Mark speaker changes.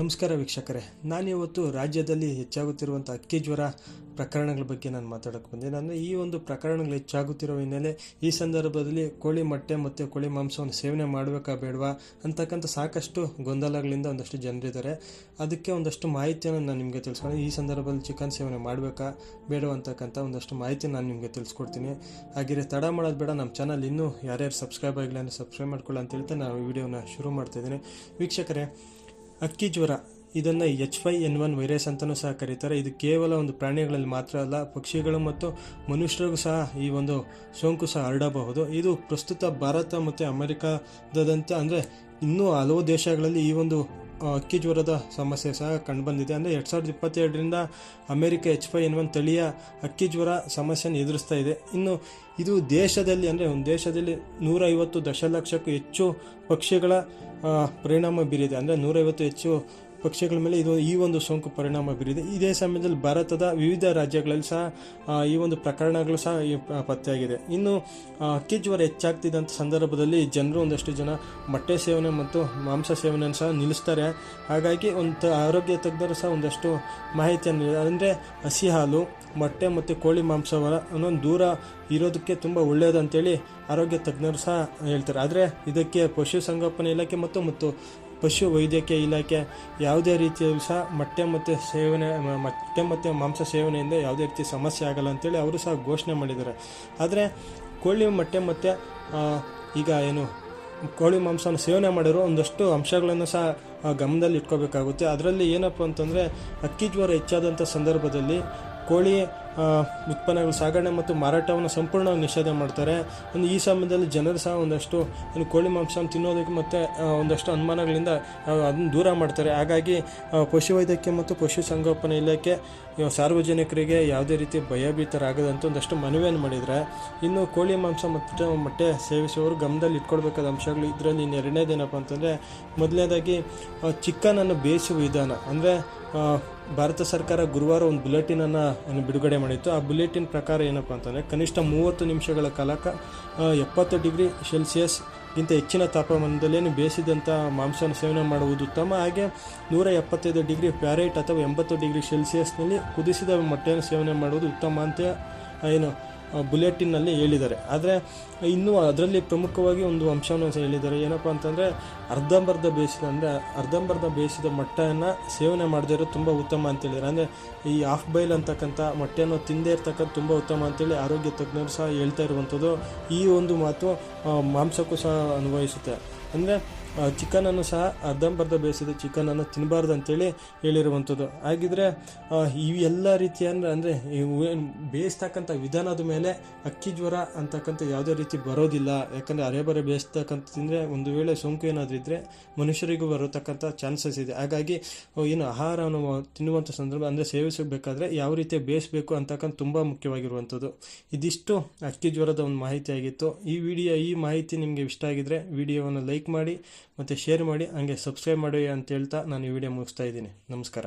Speaker 1: ನಮಸ್ಕಾರ ವೀಕ್ಷಕರೇ. ನಾನಿವತ್ತು ರಾಜ್ಯದಲ್ಲಿ ಹೆಚ್ಚಾಗುತ್ತಿರುವಂಥ ಅಕ್ಕಿ ಜ್ವರ ಪ್ರಕರಣಗಳ ಬಗ್ಗೆ ನಾನು ಮಾತಾಡೋಕ್ಕೆ ಬಂದೆ. ನಾನು ಈ ಒಂದು ಪ್ರಕರಣಗಳು ಹೆಚ್ಚಾಗುತ್ತಿರುವ ಹಿನ್ನೆಲೆ ಈ ಸಂದರ್ಭದಲ್ಲಿ ಕೋಳಿ ಮೊಟ್ಟೆ ಮತ್ತು ಕೋಳಿ ಮಾಂಸವನ್ನು ಸೇವನೆ ಮಾಡಬೇಕಾ ಬೇಡವಾ ಅಂತಕ್ಕಂಥ ಸಾಕಷ್ಟು ಗೊಂದಲಗಳಿಂದ ಒಂದಷ್ಟು ಜನರಿದ್ದಾರೆ. ಅದಕ್ಕೆ ಒಂದಷ್ಟು ಮಾಹಿತಿಯನ್ನು ನಾನು ನಿಮಗೆ ತಿಳಿಸ್ಕೊಂಡು ಈ ಸಂದರ್ಭದಲ್ಲಿ ಚಿಕನ್ ಸೇವನೆ ಮಾಡಬೇಕಾ ಬೇಡವಾ ಅಂತಕ್ಕಂಥ ಒಂದಷ್ಟು ಮಾಹಿತಿ ನಾನು ನಿಮಗೆ ತಿಳಿಸ್ಕೊಡ್ತೀನಿ. ಹಾಗೆ ತಡ ಮಾಡೋದು ಬೇಡ. ನಮ್ಮ ಚಾನಲ್ ಇನ್ನೂ ಯಾರ್ಯಾರು ಸಬ್ಸ್ಕ್ರೈಬ್ ಆಗಿಲ್ಲ ಅಂದರೆ ಸಬ್ಸ್ಕ್ರೈಬ್ ಮಾಡ್ಕೊಳ್ಳಿ ಅಂತ ಹೇಳ್ತಾ ನಾನು ವಿಡಿಯೋನ ಶುರು ಮಾಡ್ತಾ ಇದ್ದೀನಿ. ವೀಕ್ಷಕರೇ ಅಕ್ಕಿ ಜ್ವರ. ಇದನ್ನು H five N one virus ಅಂತಲೂ ಸಹ ಕರೀತಾರೆ. ಇದು ಕೇವಲ ಒಂದು ಪ್ರಾಣಿಗಳಲ್ಲಿ ಮಾತ್ರ ಅಲ್ಲ, ಪಕ್ಷಿಗಳು ಮತ್ತು ಮನುಷ್ಯರಿಗೂ ಸಹ ಈ ಒಂದು ಸೋಂಕು ಸಹ ಹರಡಬಹುದು. ಇದು ಪ್ರಸ್ತುತ ಭಾರತ ಮತ್ತು ಅಮೆರಿಕಾದಂತೆ ಅಂದರೆ ಇನ್ನೂ ಹಲವು ದೇಶಗಳಲ್ಲಿ ಈ ಒಂದು ಅಕ್ಕಿ ಜ್ವರದ ಸಮಸ್ಯೆ ಸಹ ಕಂಡುಬಂದಿದೆ ಅಂದರೆ ಎರಡು ಸಾವಿರದ ಇಪ್ಪತ್ತೆರಡರಿಂದ America H five N one ತಳಿಯ ಅಕ್ಕಿ ಜ್ವರ ಸಮಸ್ಯೆಯನ್ನು ಎದುರಿಸ್ತಾ ಇದೆ. ಇನ್ನು ಇದು ದೇಶದಲ್ಲಿ, ಅಂದರೆ ಒಂದು ದೇಶದಲ್ಲಿ ನೂರೈವತ್ತು ದಶಲಕ್ಷಕ್ಕೂ ಹೆಚ್ಚು ಪಕ್ಷಿಗಳ ಪರಿಣಾಮ ಬೀರಿದೆ. ಅಂದರೆ ನೂರೈವತ್ತು ಹೆಚ್ಚು ಪಕ್ಷಿಗಳ ಮೇಲೆ ಇದು ಈ ಒಂದು ಸೋಂಕು ಪರಿಣಾಮ ಬೀರಿದೆ. ಇದೇ ಸಮಯದಲ್ಲಿ ಭಾರತದ ವಿವಿಧ ರಾಜ್ಯಗಳಲ್ಲಿ ಸಹ ಈ ಒಂದು ಪ್ರಕರಣಗಳು ಸಹ ಪತ್ತೆಯಾಗಿದೆ. ಇನ್ನು ಅಕ್ಕಿ ಜ್ವರ ಹೆಚ್ಚಾಗ್ತಿದ್ದಂಥ ಸಂದರ್ಭದಲ್ಲಿ ಜನರು ಒಂದಷ್ಟು ಜನ ಮೊಟ್ಟೆ ಸೇವನೆ ಮತ್ತು ಮಾಂಸ ಸೇವನೆಯನ್ನು ಸಹ ನಿಲ್ಲಿಸ್ತಾರೆ. ಹಾಗಾಗಿ ಒಂದು ಆರೋಗ್ಯ ತಜ್ಞರು ಸಹ ಒಂದಷ್ಟು ಮಾಹಿತಿಯನ್ನು ಅಂದರೆ ಹಸಿ ಹಾಲು, ಮೊಟ್ಟೆ ಮತ್ತು ಕೋಳಿ ಮಾಂಸವನ್ನು ದೂರ ಇರೋದಕ್ಕೆ ತುಂಬ ಒಳ್ಳೆಯದು ಅಂತೇಳಿ ಆರೋಗ್ಯ ತಜ್ಞರು ಸಹ ಹೇಳ್ತಾರೆ. ಆದರೆ ಇದಕ್ಕೆ ಪಶುಸಂಗೋಪನೆ ಇಲಾಖೆ ಮತ್ತು ಮತ್ತು ಪಶು ವೈದ್ಯಕೀಯ ಇಲಾಖೆ ಯಾವುದೇ ರೀತಿಯಲ್ಲೂ ಸಹ ಮೊಟ್ಟೆ ಮತ್ತು ಸೇವನೆ ಮೊಟ್ಟೆ ಮತ್ತು ಮಾಂಸ ಸೇವನೆಯಿಂದ ಯಾವುದೇ ರೀತಿ ಸಮಸ್ಯೆ ಆಗಲ್ಲ ಅಂತೇಳಿ ಅವರು ಸಹ ಘೋಷಣೆ ಮಾಡಿದ್ದಾರೆ. ಆದರೆ ಕೋಳಿ ಮೊಟ್ಟೆ ಮತ್ತು ಈಗ ಏನು ಕೋಳಿ ಮಾಂಸವನ್ನು ಸೇವನೆ ಮಾಡಿರೋ ಒಂದಷ್ಟು ಅಂಶಗಳನ್ನು ಸಹ ಗಮನದಲ್ಲಿ ಇಟ್ಕೋಬೇಕಾಗುತ್ತೆ. ಅದರಲ್ಲಿ ಏನಪ್ಪ ಅಂತಂದರೆ, ಅಕ್ಕಿ ಜ್ವರ ಹೆಚ್ಚಾದಂಥ ಸಂದರ್ಭದಲ್ಲಿ ಕೋಳಿ ಉತ್ಪನ್ನಗಳು ಸಾಗಣೆ ಮತ್ತು ಮಾರಾಟವನ್ನು ಸಂಪೂರ್ಣವಾಗಿ ನಿಷೇಧ ಮಾಡ್ತಾರೆ. ಒಂದು ಈ ಸಮಯದಲ್ಲಿ ಜನರು ಸಹ ಒಂದಷ್ಟು ಏನು ಕೋಳಿ ಮಾಂಸ ತಿನ್ನೋದಕ್ಕೆ ಮತ್ತು ಒಂದಷ್ಟು ಅನುಮಾನಗಳಿಂದ ಅದನ್ನು ದೂರ ಮಾಡ್ತಾರೆ. ಹಾಗಾಗಿ ಪಶು ಪಶುವೈದ್ಯಕೀಯ ಮತ್ತು ಪಶು ಸಂಗೋಪನಾ ಇಲಾಖೆ ಸಾರ್ವಜನಿಕರಿಗೆ ಯಾವುದೇ ರೀತಿ ಭಯಭೀತರಾಗದಂತ ಒಂದಷ್ಟು ಮನವಿಯನ್ನು ಮಾಡಿದರೆ, ಇನ್ನು ಕೋಳಿ ಮಾಂಸ ಮತ್ತು ಮೊಟ್ಟೆ ಸೇವಿಸುವವರು ಗಮನದಲ್ಲಿ ಇಟ್ಕೊಳ್ಬೇಕಾದ ಅಂಶಗಳು ಇದರಲ್ಲಿ ಇನ್ನು ಎರಡನೇದೇನಪ್ಪ ಅಂತಂದರೆ, ಮೊದಲನೇದಾಗಿ ಚಿಕನನ್ನು ಬೇಯಿಸುವ ವಿಧಾನ. ಅಂದರೆ ಭಾರತ ಸರ್ಕಾರ ಗುರುವಾರ ಒಂದು ಬುಲೆಟಿನನ್ನು ಏನು ಬಿಡುಗಡೆ ಮಾಡಿತ್ತು. ಆ ಬುಲೆಟಿನ್ ಪ್ರಕಾರ ಏನಪ್ಪ ಅಂತಂದರೆ ಕನಿಷ್ಠ ಮೂವತ್ತು ನಿಮಿಷಗಳ ಕಾಲಕ ಎಪ್ಪತ್ತು ಡಿಗ್ರಿ ಸೆಲ್ಸಿಯಸ್ ಗಿಂತ ಹೆಚ್ಚಿನ ತಾಪಮಾನದಲ್ಲಿ ಬೇಯಿಸಿದಂಥ ಮಾಂಸವನ್ನು ಸೇವನೆ ಮಾಡುವುದು ಉತ್ತಮ. ಹಾಗೆ ನೂರ ಎಪ್ಪತ್ತೈದು ಡಿಗ್ರಿ ಫ್ಯಾರೈಟ್ ಅಥವಾ ಎಂಬತ್ತು ಡಿಗ್ರಿ ಸೆಲ್ಸಿಯಸ್ನಲ್ಲಿ ಕುದಿಸಿದ ಮೊಟ್ಟೆಯನ್ನು ಸೇವನೆ ಮಾಡುವುದು ಉತ್ತಮ ಅಂತ ಏನು ಬುಲೆಟಿನ್ನಲ್ಲಿ ಹೇಳಿದ್ದಾರೆ. ಆದರೆ ಇನ್ನೂ ಅದರಲ್ಲಿ ಪ್ರಮುಖವಾಗಿ ಒಂದು ಅಂಶವನ್ನು ಹೇಳಿದ್ದಾರೆ. ಏನಪ್ಪ ಅಂತಂದರೆ, ಅರ್ಧಂಬರ್ಧ ಬೇಯಿಸಿದ ಅಂದರೆ ಅರ್ಧಂಬರ್ಧ ಬೇಯಿಸಿದ ಮೊಟ್ಟೆಯನ್ನು ಸೇವನೆ ಮಾಡದೇ ಇರೋದು ತುಂಬ ಉತ್ತಮ ಅಂತ ಹೇಳಿದ್ದಾರೆ. ಅಂದರೆ ಈ ಆಫ್ ಬೈಲ್ ಅಂತಕ್ಕಂಥ ಮೊಟ್ಟೆಯನ್ನು ತಿಂದೇ ಇರ್ತಕ್ಕಂಥ ತುಂಬ ಉತ್ತಮ ಅಂತೇಳಿ ಆರೋಗ್ಯ ತಜ್ಞರು ಸಹ ಹೇಳ್ತಾ ಇರುವಂಥದ್ದು. ಈ ಒಂದು ಮಾತು ಮಾಂಸಕ್ಕೂ ಸಹ ಅನ್ವಯಿಸುತ್ತೆ. ಅಂದರೆ ಚಿಕನನ್ನು ಸಹ ಅರ್ಧಂಬರ್ಧ ಬೇಯಿಸಿದ ಚಿಕನನ್ನು ತಿನ್ನಬಾರ್ದು ಅಂತೇಳಿ ಹೇಳಿರುವಂಥದ್ದು. ಹಾಗಿದ್ರೆ ಇವೆಲ್ಲ ರೀತಿಯ ಅಂದರೆ ಅಂದರೆ ಬೇಯಿಸ್ತಕ್ಕಂಥ ವಿಧಾನದ ಮೇಲೆ ಅಕ್ಕಿ ಜ್ವರ ಅಂತಕ್ಕಂಥ ಯಾವುದೇ ರೀತಿ ಬರೋದಿಲ್ಲ. ಯಾಕಂದರೆ ಅರೆ ಬರೆ ಬೇಯಿಸ್ತಕ್ಕಂಥ ತಿಂದರೆ ಒಂದು ವೇಳೆ ಸೋಂಕು ಏನಾದರೂ ಇದ್ದರೆ ಮನುಷ್ಯರಿಗೂ ಬರತಕ್ಕಂಥ ಚಾನ್ಸಸ್ ಇದೆ. ಹಾಗಾಗಿ ಏನು ಆಹಾರವನ್ನು ತಿನ್ನುವಂಥ ಸಂದರ್ಭ ಅಂದರೆ ಸೇವಿಸಬೇಕಾದ್ರೆ ಯಾವ ರೀತಿ ಬೇಯಿಸಬೇಕು ಅಂತಕ್ಕಂಥ ತುಂಬ ಮುಖ್ಯವಾಗಿರುವಂಥದ್ದು. ಇದಿಷ್ಟು ಅಕ್ಕಿ ಜ್ವರದ ಒಂದು ಮಾಹಿತಿ ಆಗಿತ್ತು ಈ ವಿಡಿಯೋ, ಈ ಮಾಹಿತಿ ನಿಮಗೆ ಇಷ್ಟ ಆಗಿದ್ರೆ ವಿಡಿಯೋವನ್ನು ಲೈಕ್ ಮಾಡಿ ಮತ್ತು ಶೇರ್ ಮಾಡಿ ಹಾಗೆ ಸಬ್ಸ್ಕ್ರೈಬ್ ಮಾಡಿ ಅಂತ ಹೇಳ್ತಾ ನಾನು ಈ ವಿಡಿಯೋ ಮುಗಿಸ್ತಾ ಇದ್ದೀನಿ. ನಮಸ್ಕಾರ.